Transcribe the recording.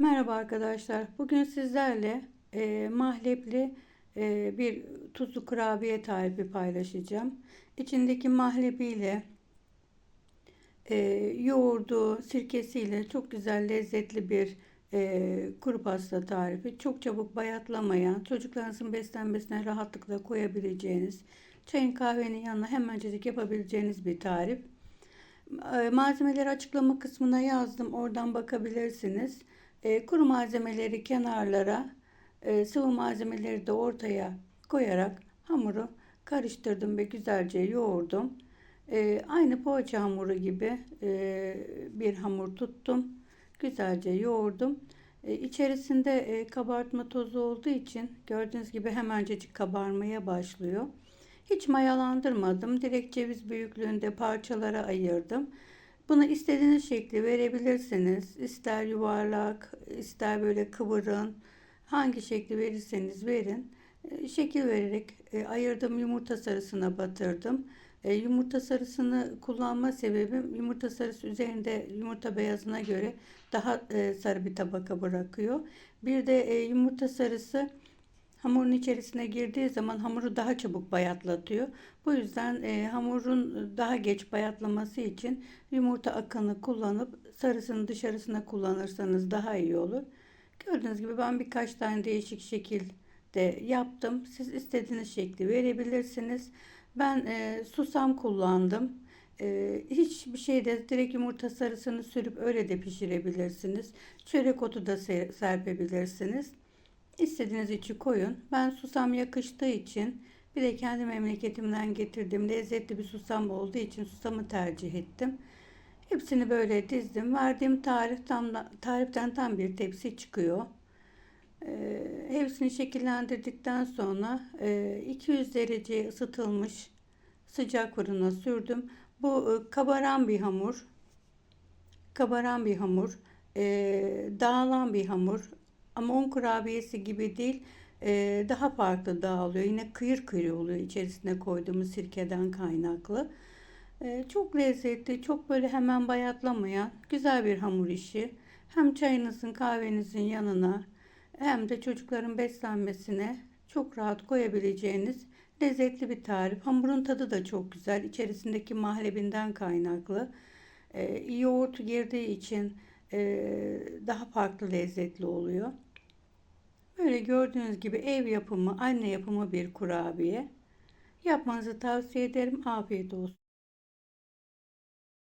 Merhaba arkadaşlar. Bugün sizlerle e, mahlepli e, bir tuzlu kurabiye tarifi paylaşacağım. İçindeki mahlebiyle e, yoğurdu, sirkesiyle çok güzel lezzetli bir e, kuru pasta tarifi. Çok çabuk bayatlamayan, çocuklarınızın beslenmesine rahatlıkla koyabileceğiniz, çayın kahvenin yanına hemencecik yapabileceğiniz bir tarif. E, malzemeleri açıklama kısmına yazdım. Oradan bakabilirsiniz. E, kuru malzemeleri kenarlara, e, sıvı malzemeleri de ortaya koyarak hamuru karıştırdım ve güzelce yoğurdum. E, aynı poğaça hamuru gibi e, bir hamur tuttum. Güzelce yoğurdum. E, içerisinde e, kabartma tozu olduğu için gördüğünüz gibi hemencecik kabarmaya başlıyor. Hiç mayalandırmadım. Direkt ceviz büyüklüğünde parçalara ayırdım. Bunu istediğiniz şekli verebilirsiniz. İster yuvarlak, ister böyle kıvırın. Hangi şekli verirseniz verin. E, şekil vererek e, ayırdım yumurta sarısına batırdım. E, yumurta sarısını kullanma sebebim yumurta sarısı üzerinde yumurta beyazına göre daha sarı bir tabaka bırakıyor. Bir de yumurta sarısı hamurun içerisine girdiği zaman hamuru daha çabuk bayatlatıyor. Bu yüzden e, hamurun daha geç bayatlaması için yumurta akını kullanıp sarısını dışarısına kullanırsanız daha iyi olur. Gördüğünüz gibi ben birkaç tane değişik şekilde yaptım. Siz istediğiniz şekli verebilirsiniz. Ben e, susam kullandım. E, hiçbir şeyde direkt yumurta sarısını sürüp öyle de pişirebilirsiniz. Çörek otu da serpebilirsiniz. İstediğiniz içi koyun. Ben susam yakıştığı için bir de kendi memleketimden getirdiğim lezzetli bir susam olduğu için susamı tercih ettim. Hepsini böyle dizdim. Verdiğim tarif tam, tariften tam bir tepsi çıkıyor. Ee, hepsini şekillendirdikten sonra e, 200 derece ısıtılmış sıcak fırına sürdüm. Bu e, kabaran bir hamur. Kabaran bir hamur. E, dağılan bir hamur. Ama un kurabiyesi gibi değil e, daha farklı dağılıyor. Yine kıyır kıyır oluyor içerisine koyduğumuz sirkeden kaynaklı. E, çok lezzetli, çok böyle hemen bayatlamayan güzel bir hamur işi. Hem çayınızın kahvenizin yanına hem de çocukların beslenmesine çok rahat koyabileceğiniz lezzetli bir tarif. Hamurun tadı da çok güzel. İçerisindeki mahlebinden kaynaklı. E, yoğurt girdiği için e, daha farklı lezzetli oluyor. Böyle gördüğünüz gibi ev yapımı, anne yapımı bir kurabiye. Yapmanızı tavsiye ederim. Afiyet olsun.